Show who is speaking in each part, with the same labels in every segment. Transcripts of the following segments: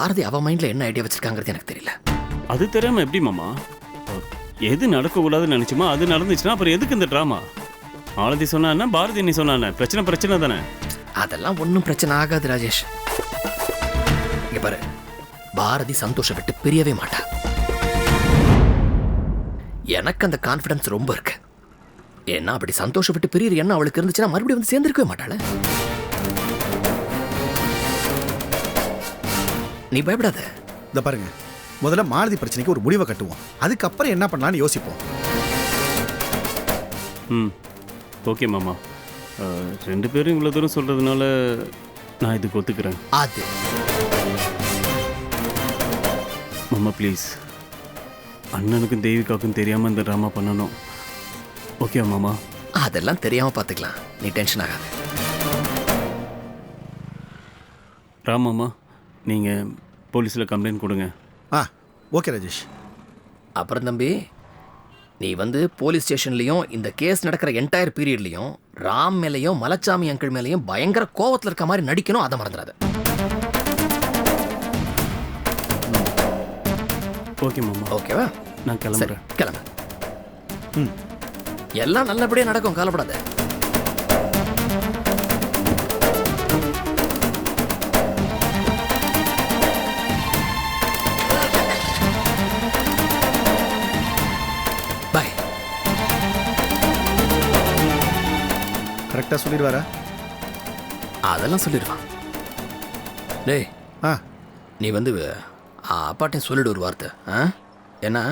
Speaker 1: பாரதி அவ மைண்ட்ல என்ன ஐடியா வச்சிருக்காங்கிறது எனக்கு தெரியல.
Speaker 2: அது தெரியாம எப்படி மாமா? எது நடக்கக்கூடாதுன்னு நினைச்சுமா? அது நடந்துச்சுன்னா அப்புறம் எதுக்கு இந்த ட்ராமா ஆலதி சொன்னா என்ன பாரதி நீ சொன்னா என்ன பிரச்சனை பிரச்சனை தானே?
Speaker 1: அதெல்லாம் ஒன்றும் பிரச்சனை ஆகாது ராஜேஷ். இங்க பாரு. பாரதி சந்தோஷம் விட்டு பிரியவே மாட்டா. எனக்கு அந்த கான்ஃபிடன்ஸ் ரொம்ப இருக்கு. ஏன்னா அப்படி சந்தோஷம் விட்டு பிரியற எண்ணம் அவளுக்கு இருந்துச்சுன்னா மறுபடியும் வந்து சேர்ந்திருக்கவே மாட்டாள. நீ பயப்படாத.
Speaker 3: இந்த பாருங்க முதல்ல மாலதி பிரச்சனைக்கு ஒரு முடிவை கட்டுவோம். அதுக்கப்புறம் என்ன பண்ணலாம்னு யோசிப்போம்.
Speaker 2: ம் ஓகே மாமா. அஹ், ரெண்டு பேரும் இவ்வளோ தூரம் சொல்கிறதுனால நான் இதுக்கு ஒத்துக்கிறேன்.
Speaker 1: அது.
Speaker 2: மாமா ப்ளீஸ். அண்ணனுக்கும் தேவிகாவுக்கும் தெரியாமல் இந்த ட்ராமா பண்ணணும். ஓகே மாமா?
Speaker 1: அதெல்லாம் தெரியாம பாத்துக்கலாம். நீ டென்ஷன் ஆகாத.
Speaker 2: ராமாமா நீங்கள் போலீஸில் கம்ப்ளைண்ட் கொடுங்க.
Speaker 3: ஆ ஓகே ராஜேஷ்.
Speaker 1: அப்புறம் தம்பி நீ வந்து போலீஸ் ஸ்டேஷன்லயும் இந்த கேஸ் நடக்கிற என்டையர் பீரியட்லயும் ராம் மேலயும் மலச்சாமி அங்கிள் மேலயும் பயங்கர கோவத்துல இருக்க மாதிரி நடிக்கணும் அதை மறந்துடாத.
Speaker 2: ஓகே மாமா.
Speaker 1: ஓகேவா?
Speaker 2: நான் கிளம்புறேன்.
Speaker 1: கிளம்பு.
Speaker 3: ம்.
Speaker 1: எல்லாம் நல்லபடியா நடக்கும் கவலைப்படாத.
Speaker 3: கரெக்டாக சொல்லிடுவாரா?
Speaker 1: அதெல்லாம் சொல்லிடுவான். டேய்
Speaker 3: ஆ.
Speaker 1: நீ வந்து அப்பாட்டையும் சொல்லிடு ஒரு வார்த்தை ஆ? ஏன்னா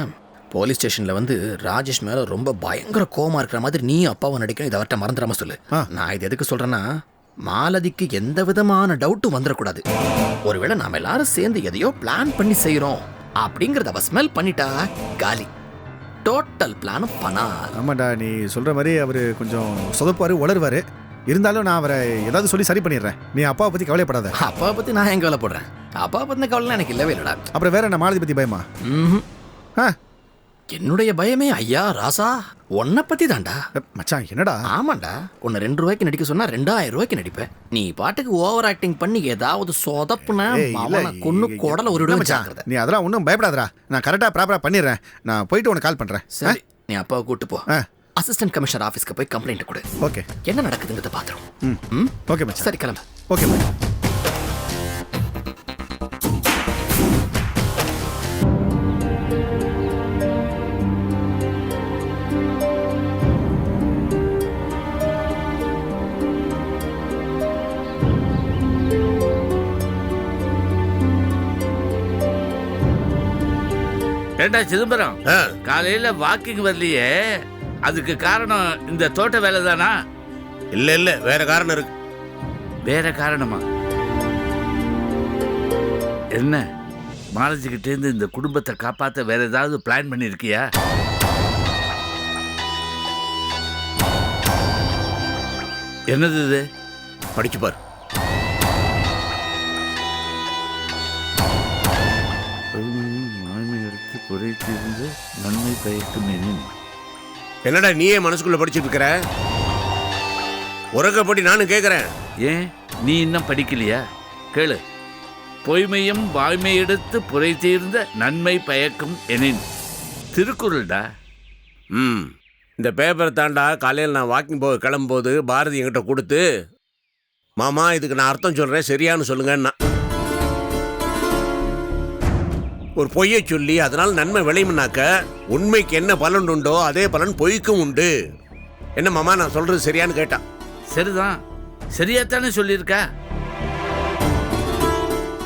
Speaker 1: போலீஸ் ஸ்டேஷனில் வந்து ராஜேஷ் மேலே ரொம்ப பயங்கர கோவமா இருக்கிற மாதிரி நீ அப்பாவும் நடிக்கணும் இதை அவர்கிட்ட மறந்துடாம சொல்லு. நான் இது எதுக்கு சொல்கிறேன்னா மாலதிக்கு எந்த விதமான டவுட்டும் வந்துடக்கூடாது. ஒருவேளை நாம எல்லாரும் சேர்ந்து எதையோ பிளான் பண்ணி செய்கிறோம் அப்படிங்கிறத அவ ஸ்மெல் பண்ணிட்டா காலி. டோட்டல் பிளானும் பண்ணால்
Speaker 3: ஆமாண்டா நீ சொல்கிற மாதிரி அவர் கொஞ்சம் சொதப்பாரு உளருவார் இருந்தாலும் நான் அவரை ஏதாவது சொல்லி சரி பண்ணிடுறேன். நீ அப்பாவை பற்றி கவலைப்படாத.
Speaker 1: அப்பாவை பற்றி நான் எங்க கவலைப்படுறேன்? அப்பாவை பற்றின கவலைலாம் எனக்கு இல்லவே இல்லைடா.
Speaker 3: அப்புறம் வேற என்ன மாலதி பற்றி பயமா?
Speaker 1: ம்ஹும்.
Speaker 3: ஆ
Speaker 1: என்னுடைய பயமே ஐயா ராசா. உன்னை பத்தி தான்டா
Speaker 3: மச்சான் என்னடா?
Speaker 1: ஆமாண்டா. உன்னை ரெண்டு ரூபாய்க்கு நடிக்க சொன்னா ரெண்டாயிரம் ரூபாய்க்கு நடிப்பேன். நீ பாட்டுக்கு ஓவர் ஆக்டிங் பண்ணி ஏதாவது சொதப்புனா அவனை கொன்னு குடல ஒரு
Speaker 3: மச்சான், நீ அதெல்லாம் ஒன்றும் பயப்படாதடா. நான் கரெக்டாக ப்ராப்பராக பண்ணிடுறேன். நான் போயிட்டு உனக்கு கால் பண்ணுறேன்
Speaker 1: சரி நீ அப்பாவை கூட்டு போ. அசிஸ்டன்ட் கமிஷனர் ஆபீஸ்க்கு போய் கம்ப்ளைண்ட் கொடு.
Speaker 3: ஓகே.
Speaker 1: என்ன நடக்குதுங்கிறத பாத்துரும்
Speaker 3: ம்.
Speaker 1: ம்?
Speaker 3: ஓகே மச்சான்.
Speaker 1: சரி கிளம்பு.
Speaker 3: ஓகே பாய்
Speaker 4: ஏண்டா சிதம்பரம்? காலையில வாக்கிங் வரலையே. அதுக்கு காரணம் இந்த தோட்ட வேலை தானா?
Speaker 5: இல்ல இல்ல வேற காரணம் இருக்கு.
Speaker 4: வேற காரணமா? என்ன? மாலஜிக்கிட்ட இருந்து இந்த குடும்பத்தை காப்பாத்த வேற ஏதாவது பிளான் பண்ணிருக்கியா? என்னது இது?
Speaker 5: படிச்சு பாரு.
Speaker 4: குறைத்திருந்து நன்மை பயக்கும் எனின்
Speaker 5: என்னடா நீயே மனசுக்குள்ள படிச்சிட்டு இருக்கிற உறக்கப்படி நானும் கேக்குறேன்.
Speaker 4: ஏன்? நீ இன்னும் படிக்கலையா? கேளு. பொய்மையும் வாய்மை எடுத்து புரை தீர்ந்த நன்மை பயக்கும் எனின். திருக்குறள்டா.
Speaker 5: ம். இந்த பேப்பரை தாண்டா காலையில் நான் வாக்கிங் போக கிளம்பும்போது பாரதி என்கிட்ட கொடுத்து மாமா இதுக்கு நான் அர்த்தம் சொல்றேன் சரியான்னு சொல்லுங்கன்னா ஒரு பொய்யை சொல்லி அதனால் நன்மை விளையும்னாக்க உண்மைக்கு என்ன பலன் உண்டோ அதே பலன் பொய்க்கும் உண்டு. என்ன மாமா நான் சொல்றது சரியான்னு கேட்டான்
Speaker 4: சரிதான். சரியாத்தானே சொல்லியிருக்கா?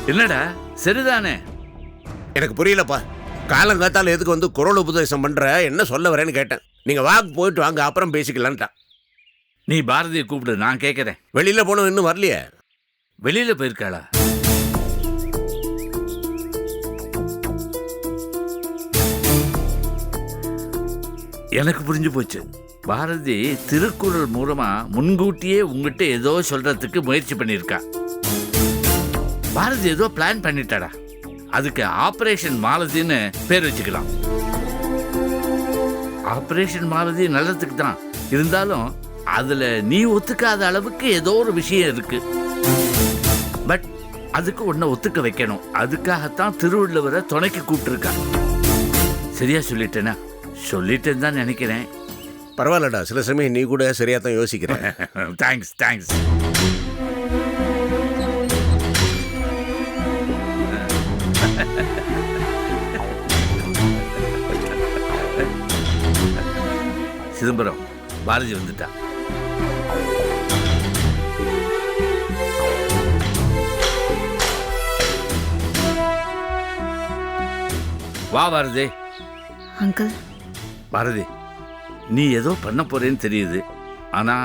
Speaker 4: என்னடா? சரிதானே?
Speaker 5: எனக்கு புரியலப்பா. காலங்காத்தால எதுக்கு வந்து குரல் உபதேசம் பண்ற? என்ன சொல்ல வரேன்னு கேட்டேன். நீங்க வாக்கு போயிட்டு வாங்க அப்புறம் பேசிக்கலான்ட்டான்
Speaker 4: நீ பாரதியை கூப்பிடு நான் கேட்குறேன்
Speaker 5: வெளியில போனவன் இன்னும் வரலையே?
Speaker 4: வெளியில போயிருக்காளா? எனக்கு புரிஞ்சு போச்சு. பாரதி திருக்குறள் மூலமா முன்கூட்டியே உங்ககிட்ட ஏதோ சொல்றதுக்கு முயற்சி பண்ணியிருக்கா. பாரதி ஏதோ பிளான் பண்ணிட்டாடா. அதுக்கு ஆபரேஷன் மாலதின்னு பேர் வச்சுக்கலாம். ஆபரேஷன் மாலதி நல்லதுக்கு தான். இருந்தாலும் அதுல நீ ஒத்துக்காத அளவுக்கு ஏதோ ஒரு விஷயம் இருக்கு. பட் அதுக்கு உன்னை ஒத்துக்க வைக்கணும். அதுக்காகத்தான் திருவள்ளுவரை துணைக்கு கூப்பிட்டுருக்கா. சரியா சொல்லிட்டேனா? சொல்லிட்டேன்னு தான் நினைக்கிறேன்.
Speaker 5: பரவாயில்லடா சில சமயம் நீ கூட சரியா தான் யோசிக்கிற
Speaker 4: தேங்க்ஸ் தேங்க்ஸ் சிதம்பரம் பாரதி வந்துட்டா. வா பாரதி.
Speaker 6: அங்கிள்.
Speaker 4: பாரதி நீ ஏதோ பண்ண போறேன்னு தெரியுது. ஆனா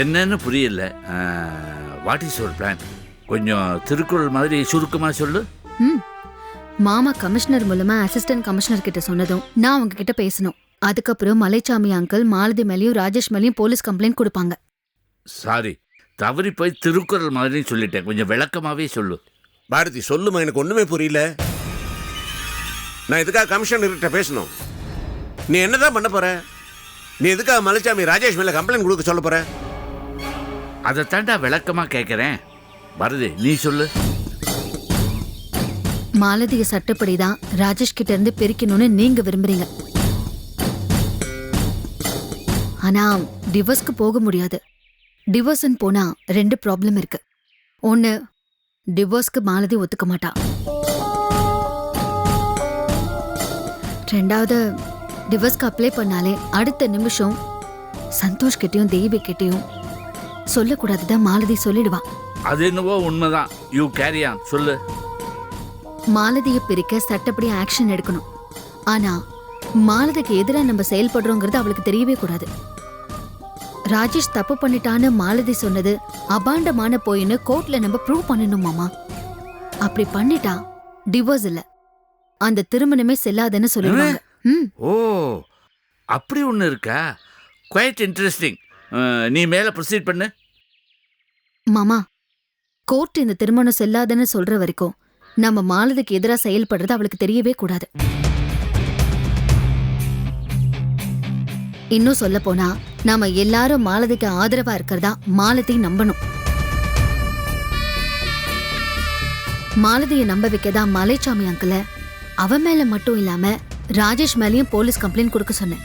Speaker 4: என்னன்னு புரியல. வாட் இஸ் யுவர் பிளான் கொஞ்சம் திருக்குறள் மாதிரி சுருக்கமா சொல்லு.
Speaker 6: ம். மாமா கமிஷனர் மூலமா அசிஸ்டன்ட் கமிஷனர் கிட்ட சொன்னதும் நான் அவங்க கிட்ட பேசணும். அதுக்கப்புறம் மலைச்சாமி அங்கிள் மாலதி மேலயும் ராஜேஷ் மேலயும் போலீஸ் கம்ப்ளைண்ட் கொடுப்பாங்க.
Speaker 4: சாரி தவறி போய் திருக்குறள் மாதிரி சொல்லிட்டேன். கொஞ்சம் விளக்கமாவே சொல்லு.
Speaker 5: பாரதி சொல்லுமா? எனக்கு ஒண்ணுமே புரியல. நான் எதுக்காக கமிஷனர்கிட்ட பேசணும்? நீ என்னதான் பண்ண போற? நீ எதுக்காக மலைச்சாமி ராஜேஷ் மேல கம்ப்ளைண்ட் கொடுக்க சொல்ல போற?
Speaker 4: அதை தாண்டா விளக்கமா கேட்குறேன் பாரதி நீ சொல்லு.
Speaker 6: மாலதிய சட்டப்படிதான் ராஜேஷ் கிட்ட இருந்து பிரிக்கணும்னு நீங்க விரும்புறீங்க. ஆனா டிவோர்ஸ்க்கு போக முடியாது. டிவோர்ஸ்னு போனா ரெண்டு ப்ராப்ளம் இருக்கு. ஒன்னு டிவோர்ஸ்க்கு மாலதி ஒத்துக்க மாட்டா. ரெண்டாவது டிவோர்ஸ்க்கு அப்ளை பண்ணாலே அடுத்த நிமிஷம் சந்தோஷ் கிட்டயும் தெய்வீ கிட்டயும் சொல்லக்கூடாதுதான் மாலதி சொல்லிடுவா.
Speaker 4: அது என்னவோ உண்மைதான். யூ கேரி ஆன் சொல்லு.
Speaker 6: மாலதியை பிரிக்க சட்டப்படி ஆக்ஷன் எடுக்கணும். ஆனா மாலதிக்கு எதிரா நம்ம செயல்படுறோங்கிறது அவளுக்கு தெரியவே கூடாது. ராஜேஷ் தப்பு பண்ணிட்டான்னு மாலதி சொன்னது அபாண்டமான போயின்னு கோர்ட்ல நம்ம ப்ரூவ் பண்ணணும் மாமா. அப்படி பண்ணிட்டா டிவோர்ஸ் இல்ல. அந்த திருமணமே செல்லாதுன்னு சொல்லிடுவாங்க. ம்
Speaker 4: ஓ அப்படி ஒன்று இருக்கா? குவைட் இன்ட்ரெஸ்டிங் நீ மேலே ப்ரொசீட் பண்ணு.
Speaker 6: மாமா கோர்ட் இந்த திருமணம் செல்லாதுன்னு சொல்ற வரைக்கும் நம்ம மாலதிக்கு எதிரா செயல்படுறது அவளுக்கு தெரியவே கூடாது. இன்னும் சொல்ல போனா நாம எல்லாரும் மாலதிக்கு ஆதரவா இருக்கிறதா மாலதி நம்பணும். மாலதியை நம்ப வைக்கதா மலைச்சாமி அங்கிள அவன் மேல மட்டும் இல்லாம ராஜேஷ் மேலேயும் போலீஸ் கம்ப்ளைண்ட் கொடுக்க சொன்னேன்.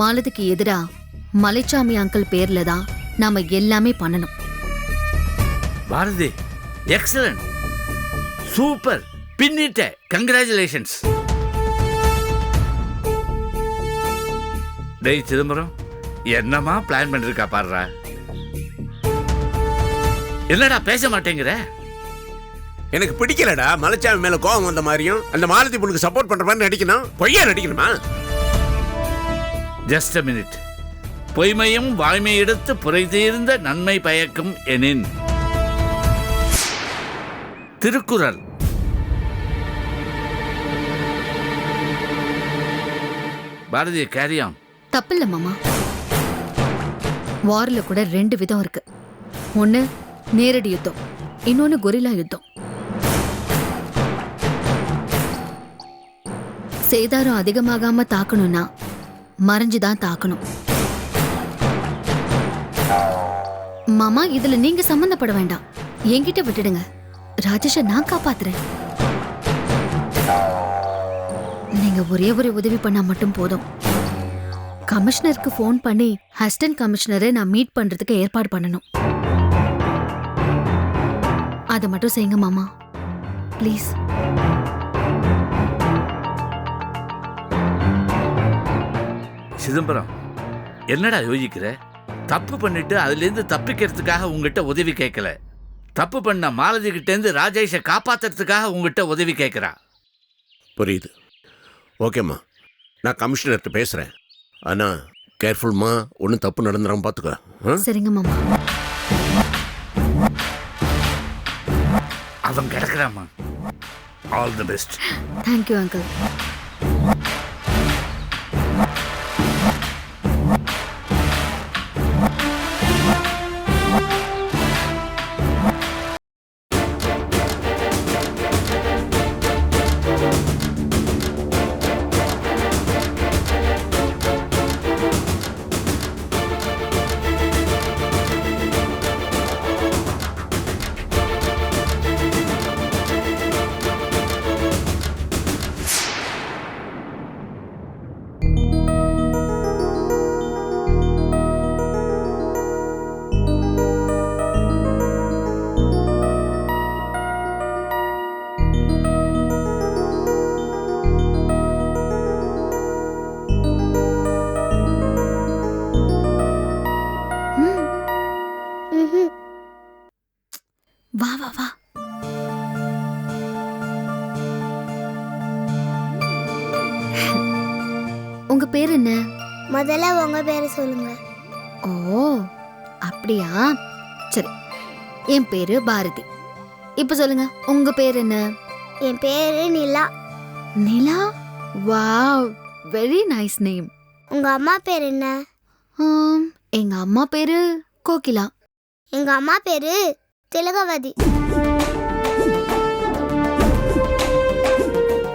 Speaker 6: மாலதிக்கு எதிரா மலைச்சாமி அங்கிள் பேர்ல தான் நாம எல்லாமே பண்ணணும்.
Speaker 4: பாரதி எக்ஸலன்ட் சூப்பர் பின்னிட்ட கங்க்ராச்சுலேஷன்ஸ் டேய் சிதம்பரம் என்னமா பிளான் பண்ணிருக்கா பாடுறா என்னடா பேச மாட்டேங்கிற?
Speaker 5: எனக்கு பிடிக்கலடா. மலைச்சாமி மேல கோவம் வந்த மாதிரியும் அந்த மாலதி பொண்ணுக்கு சப்போர்ட் பண்ற மாதிரி நடிக்கணும். பொய்யா நடிக்கணுமா?
Speaker 4: ஜஸ்ட் அ மினிட் பொய்மையும் வாய்மை எடுத்து புரை தீர்ந்த நன்மை பயக்கும் எனின். திருக்குறள். பாரதிய கேரியாம்
Speaker 6: தப்பில்ல மாமா. வார்ல கூட ரெண்டு விதம் இருக்கு. ஒன்னு நேரடி யுத்தம் இன்னொன்னு கொரில்லா யுத்தம். சேதாரம் அதிகமாகாம தாக்கணும்னா மறைஞ்சுதான் தாக்கணும். மாமா இதுல நீங்க சம்பந்தப்பட வேண்டாம். என்கிட்ட விட்டுடுங்க. ராஜேஷை நான் காப்பாத்துறேன். நீங்க ஒரே ஒரு உதவி பண்ணா மட்டும் போதும். கமிஷனருக்கு ஃபோன் பண்ணி அசிஸ்டன்ட் கமிஷனரை நான் மீட் பண்றதுக்கு ஏற்பாடு பண்ணணும். அதை மட்டும் செய்யுங்க மாமா. ப்ளீஸ்
Speaker 4: சிதம்பரம் என்னடா யோசிக்கிற? தப்பு பண்ணிட்டு அதுலேருந்து தப்பிக்கிறதுக்காக உங்ககிட்ட உதவி கேட்கல. தப்பு பண்ண மாலதி கிட்டேருந்து ராஜேஷை காப்பாத்துறதுக்காக உங்ககிட்ட உதவி கேட்குறா.
Speaker 5: புரியுது. ஓகேம்மா நான் கமிஷனர்கிட்ட பேசுறேன். ஆனா கேர்ஃபுல்மா ஒன்றும் தப்பு நடந்துடாம பார்த்துக்க ஆ?
Speaker 6: சரிங்க மாமா.
Speaker 4: அவன் கிடக்குறாமா all the best
Speaker 6: thank you uncle வா வா வா. உங்க பேர் என்ன?
Speaker 7: முதல்ல உங்க பேரை சொல்லுங்க.
Speaker 6: ஓ அப்படியா? சரி என் பேரு பாரதி. இப்ப சொல்லுங்க உங்க பேர் என்ன?
Speaker 7: என் பேரு Nila.
Speaker 6: Nila? Wow very nice name
Speaker 7: உங்க அம்மா பேர் என்ன?
Speaker 6: ஆம், எங்க அம்மா பேரு கோகிலா.
Speaker 7: எங்க அம்மா பேரு Thilagavathi.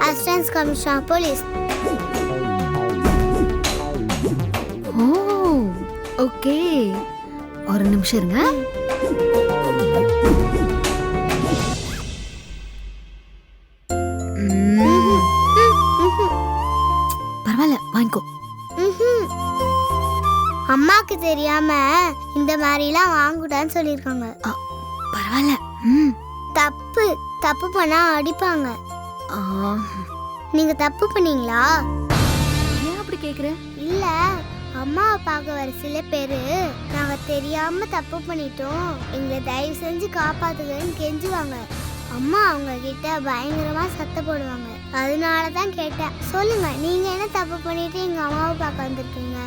Speaker 7: Assistance commissioner police
Speaker 6: oh okay. ஒரு நிமிஷம் இருங்க. ம், பரவாயில்ல வாங்கிக்கோ.
Speaker 7: ம்ஹும். அம்மாக்கு தெரியாம இந்த மாதிரிலாம் வாங்கக்கூடாதுன்னு சொல்லியிருக்காங்க. தப்பு பண்ணா அடிப்பாங்க. நீங்க தப்பு பண்ணீங்களா?
Speaker 6: ஏன் அப்படி கேக்குற?
Speaker 7: இல்ல அம்மாவை பார்க்க வர சில பேரு நாங்க தெரியாம தப்பு பண்ணிட்டோம். எங்களை தயவு செஞ்சு காப்பாத்துங்கன்னு கெஞ்சுவாங்க. அம்மா அவங்க கிட்ட பயங்கரமா சத்த போடுவாங்க. அதனால தான் கேட்டேன். சொல்லுங்க நீங்க என்ன தப்பு பண்ணிட்டு எங்க அம்மாவை பார்க்க வந்திருக்கீங்க?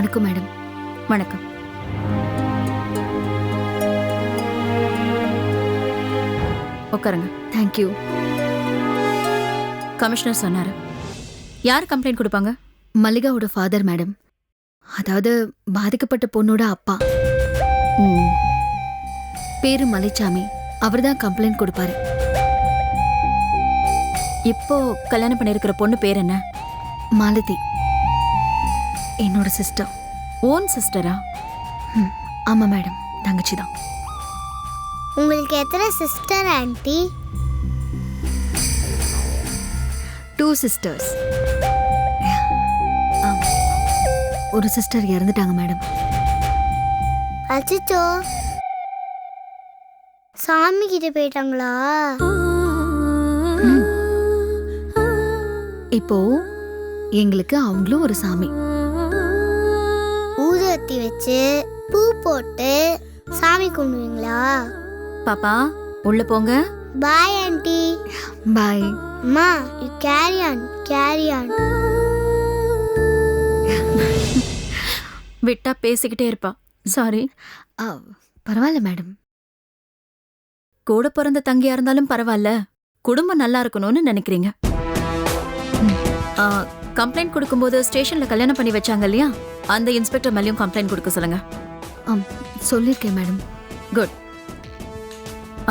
Speaker 6: வணக்கம் மேடம்.
Speaker 8: வணக்கம். உட்காருங்க.
Speaker 6: தேங்க்யூ
Speaker 8: கமிஷனர் சொன்னாரு. யார் கம்ப்ளைண்ட் கொடுப்பாங்க?
Speaker 6: மல்லிகாவோட ஃபாதர் மேடம். அதாவது பாதிக்கப்பட்ட பொண்ணோட அப்பா. பேரு மலைச்சாமி. அவர்தான் கம்ப்ளைண்ட் கொடுப்பாரு.
Speaker 8: இப்போ கல்யாணம் பண்ணியிருக்கிற பொண்ணு பேர் என்ன?
Speaker 6: மாலதி. என்னோட சிஸ்டர்
Speaker 8: ஓன் சிஸ்டரா
Speaker 6: ஆமா மேடம் தங்கச்சி தான்.
Speaker 7: உங்களுக்கு எத்தனை சிஸ்டர் ஆன்ட்டி
Speaker 6: டூ சிஸ்டர்ஸ் ஒரு சிஸ்டர் இறந்துட்டாங்க மேடம்
Speaker 7: அச்சோ சாமி கிட்ட போயிட்டாங்களா?
Speaker 6: இப்போ எங்களுக்கு அவங்களும் ஒரு சாமி.
Speaker 7: வச்சு பூ போட்டு சாமி கும்பிடுவீங்களா?
Speaker 8: பாப்பா உள்ள போங்க.
Speaker 7: பாய் ஆன்ட்டி
Speaker 6: பாய்
Speaker 7: அம்மா you carry on carry on
Speaker 8: விட்டா பேசிக்கிட்டே இருப்பா. சாரி
Speaker 6: பரவாயில்ல மேடம்
Speaker 8: கூட பிறந்த தங்கியா இருந்தாலும் பரவாயில்ல. குடும்பம் நல்லா இருக்கணும்னு நினைக்கிறீங்க. கம்ப்ளைண்ட் கொடுக்கும்போது ஸ்டேஷன்ல கல்யாணம் பண்ணி வச்சாங்க இல்லையா? அந்த இன்ஸ்பெக்டர் மேலேயும் கம்ப்ளைண்ட் கொடுக்க சொல்லுங்க.
Speaker 6: சொல்லியிருக்கேன் மேடம்.
Speaker 8: குட்.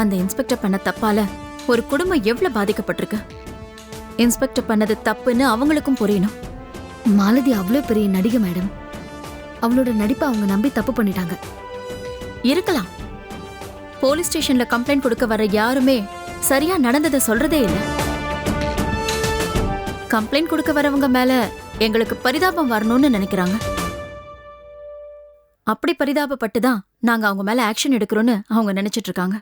Speaker 8: அந்த இன்ஸ்பெக்டர் பண்ண தப்பால ஒரு குடும்பம் எவ்வளவு பாதிக்கப்பட்டிருக்கு? இன்ஸ்பெக்டர் பண்ணது தப்புன்னு அவங்களுக்கும் புரியணும்.
Speaker 6: மாலதி அவ்வளோ பெரிய நடிகை மேடம். அவளோட நடிப்பை அவங்க நம்பி தப்பு பண்ணிட்டாங்க.
Speaker 8: இருக்கலாம். போலீஸ் ஸ்டேஷன்ல கம்ப்ளைண்ட் கொடுக்க வர யாருமே சரியா நடந்ததை சொல்றதே இல்ல. கம்ப்ளைண்ட் கொடுக்க வரவங்க மேல எங்களுக்கு பரிதாபம் வரணும்னு நினைக்கிறாங்க. அப்படி பரிதாபப்பட்டு தான் நாங்க அவங்க மேல ஆக்ஷன் எடுக்கிறோம்னு அவங்க நினைச்சிட்டு இருக்காங்க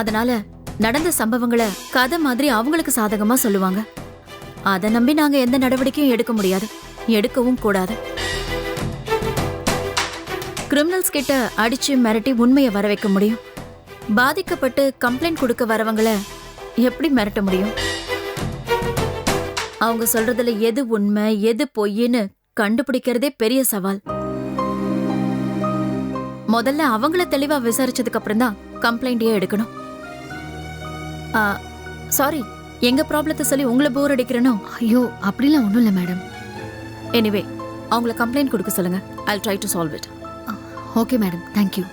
Speaker 8: அதனால நடந்த சம்பவங்களை கதை மாதிரி அவங்களுக்கு சாதகமா சொல்லுவாங்க. அதை நம்பி நாங்க எந்த நடவடிக்கையும் எடுக்க முடியாது. எடுக்கவும் கூடாது. கிரிமினல்ஸ் கிட்ட அடிச்சு மிரட்டி உண்மையை வர வைக்க முடியும். பாதிக்கப்பட்டு கம்ப்ளைண்ட் கொடுக்க வரவங்களை எப்படி மிரட்ட முடியும்? அவங்க சொல்றதுல எது உண்மை எது பொய்ன்னு கண்டுபிடிக்கிறதே பெரிய சவால். முதல்ல அவங்கள தெளிவா விசாரிச்சதுக்கு அப்புறம் தான் கம்ப்ளைண்ட்டே எடுக்கணும். சாரி எங்க ப்ராப்ளத்தை சொல்லி உங்களை போர் அடிக்கிறனோ?
Speaker 6: ஐயோ அப்படிலாம் ஒன்றும் இல்லை மேடம்
Speaker 8: எனிவே அவங்கள கம்ப்ளைண்ட் கொடுக்க சொல்லுங்க. I try to solve it
Speaker 6: okay madam thank you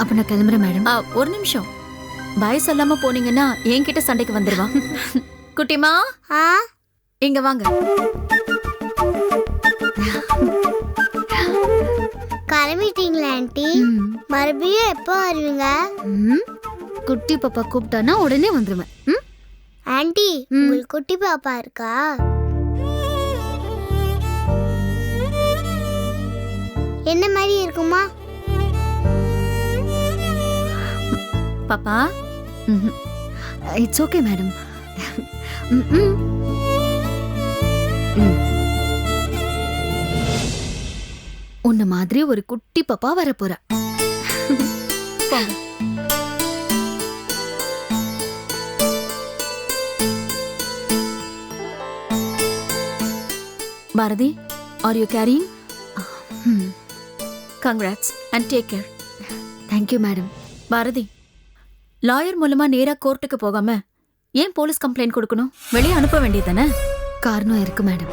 Speaker 6: அப்போ நான் கிளம்புறேன் மேடம்
Speaker 8: ஒரு நிமிஷம். பாய் சொல்லாம போனீங்கன்னா என்கிட்ட சண்டைக்கு வந்துருவா. குட்டிமா? இங்க வாங்க.
Speaker 7: கிளம்பிட்டீங்களா
Speaker 6: ம்,
Speaker 7: மறுபடியும் எப்போ வருவீங்க.
Speaker 6: குட்டி பாப்பா கூப்பிட்டானா உடனே வந்துருவேன். ம்.
Speaker 7: உங்களுக்கு குட்டி பாப்பா இருக்கா? என்ன மாதிரி இருக்குமா?
Speaker 8: பாப்பா
Speaker 6: இட்ஸ் ஓகே மேடம் உன்ன மாதிரி ஒரு குட்டி பாப்பா வர போற
Speaker 8: போங்க Bharathi are you caring congrats and take care
Speaker 6: thank you madam
Speaker 8: Bharathi lawyer மூலமா நேரா கோர்ட்டுக்கு போகாம ஏன் போலீஸ் கம்ப்ளைண்ட் கொடுக்கணும்? வெளியே அனுப்ப வேண்டியதானே
Speaker 6: காரணம் இருக்கு மேடம்.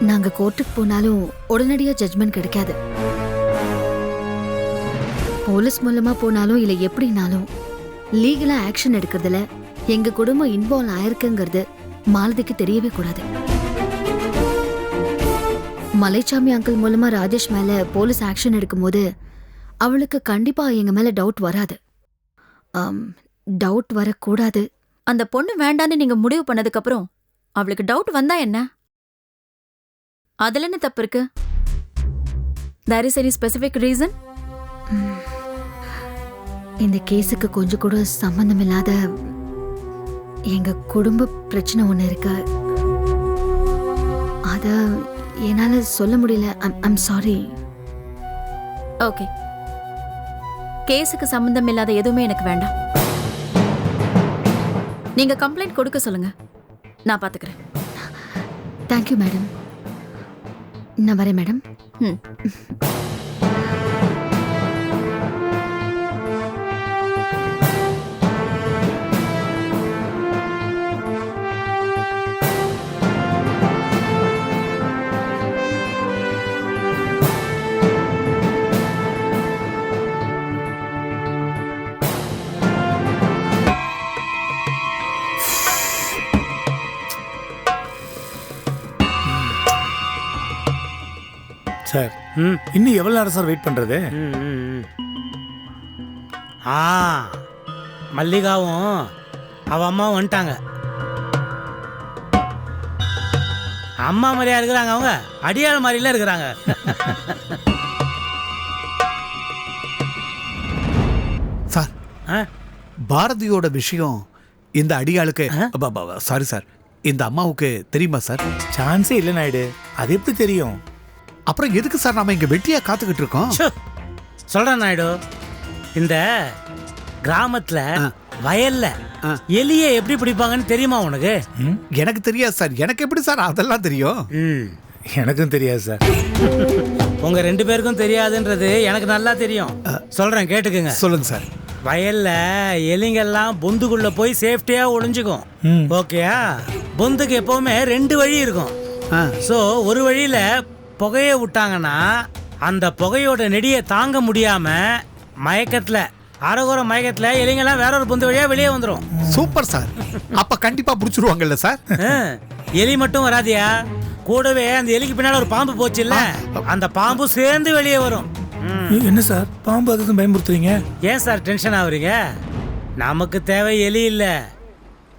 Speaker 6: நாங்க கோர்ட்டுக்கு போனாலும் உடனடியா ஜட்மெண்ட் கிடைக்காது. போலீஸ் மூலமா போனாலும் இல்ல எப்படினாலும் லீகலா ஆக்ஷன் எடுக்கிறதுல எங்க குடும்பம் இன்வால்வ் ஆயிருக்குங்கிறது மாலதிக்கு தெரியவே கூடாது. மலைச்சாமி அங்கிள் மூலமா ராஜேஷ் மேல போலீஸ் ஆக்ஷன் எடுக்கும்போது அவளுக்கு கண்டிப்பா எங்க மேல டவுட் வராது. டவுட் வரக்கூடாது.
Speaker 8: அந்த பொண்ணு வேண்டான்னு நீங்க முடிவு பண்ணதுக்கு அப்புறம் அவளுக்கு டவுட் வந்தா என்ன? அதுல என்ன தப்பு இருக்கு? There is any specific reason
Speaker 6: இந்த கேஸுக்கு கொஞ்சம் கூட சம்பந்தம் இல்லாத எங்க குடும்ப பிரச்சனை ஒண்ணு இருக்கு. அத என்னால சொல்ல முடியல. ஐம் சாரி
Speaker 8: ஓகே கேஸுக்கு சம்பந்தம் இல்லாத எதுவுமே எனக்கு வேண்டாம். நீங்க கம்ப்ளைண்ட் கொடுக்க சொல்லுங்க. நான் பாத்துக்கிறேன்.
Speaker 6: தேங்க்யூ மேடம் நான் வரேன் மேடம்
Speaker 8: ம்.
Speaker 9: சார்.
Speaker 10: ம்
Speaker 9: இன்னும் எவ்வளோ நேரம் சார் வெயிட் பண்ணுறது.
Speaker 10: ஆ மல்லிகாவும் அவ அம்மாவும் வந்துட்டாங்க. அம்மா மாதிரியா இருக்கிறாங்க அவங்க. அடியாள் மாதிரில இருக்கிறாங்க.
Speaker 3: சார்
Speaker 10: ஆ?
Speaker 3: பாரதியோட விஷயம் இந்த அடியாளுக்கு சாரி சார். இந்த அம்மாவுக்கு தெரியுமா சார்?
Speaker 9: சான்ஸே இல்லை நாயுடு அது எப்படி தெரியும்?
Speaker 3: அப்புறம் எதுக்கு சார் நாம இங்க வெட்டியா காத்துக்கிட்டு இருக்கோம்?
Speaker 10: சொல்றேன் நாயுடு. இந்த கிராமத்துல. வயல்ல
Speaker 3: ஆ.
Speaker 10: எலிய எப்படி பிடிப்பாங்கன்னு தெரியுமா உனக்கு?
Speaker 3: எனக்கு தெரியாது சார். எனக்கு எப்படி சார் அதெல்லாம் தெரியும்?
Speaker 10: ம்.
Speaker 9: எனக்கும் தெரியாது சார்.
Speaker 10: உங்க ரெண்டு பேருக்கும் தெரியாதுன்றது எனக்கு நல்லா தெரியும். சொல்றேன் கேட்டுக்குங்க.
Speaker 3: சொல்லுங்க சார்.
Speaker 10: வயல்ல எலிங்கெல்லாம் பொந்துக்குள்ள போய் சேஃப்டியா ஒளிஞ்சுக்கும்.
Speaker 9: ம்.
Speaker 10: ஓகேயா? பொந்துக்கு எப்பவுமே ரெண்டு வழி இருக்கும்.
Speaker 3: ஆ.
Speaker 10: ஸோ ஒரு வழியில புகைய விட்டாங்கன்னா அந்த புகையோட நெடியை தாங்க முடியாம மயக்கத்துல அரகுற மயக்கத்துல எலிங்கெல்லாம் வேற ஒரு பொந்து வழியா வெளியே வந்துடும்
Speaker 3: சூப்பர் சார். அப்ப கண்டிப்பா புடிச்சிருவாங்கல்ல சார்?
Speaker 10: எலி மட்டும் வராதியா? கூடவே அந்த எலிக்கு பின்னால ஒரு பாம்பு போச்சுல்ல? அந்த பாம்பு சேர்ந்து வெளியே வரும். ம்.
Speaker 9: என்ன சார்? பாம்பு அதுக்கும் பயமுறுத்துறீங்க?
Speaker 10: ஏன் சார் டென்ஷன் ஆகுறீங்க? நமக்கு தேவை எலி இல்ல.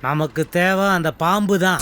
Speaker 10: நமக்கு தேவை அந்த பாம்பு தான்.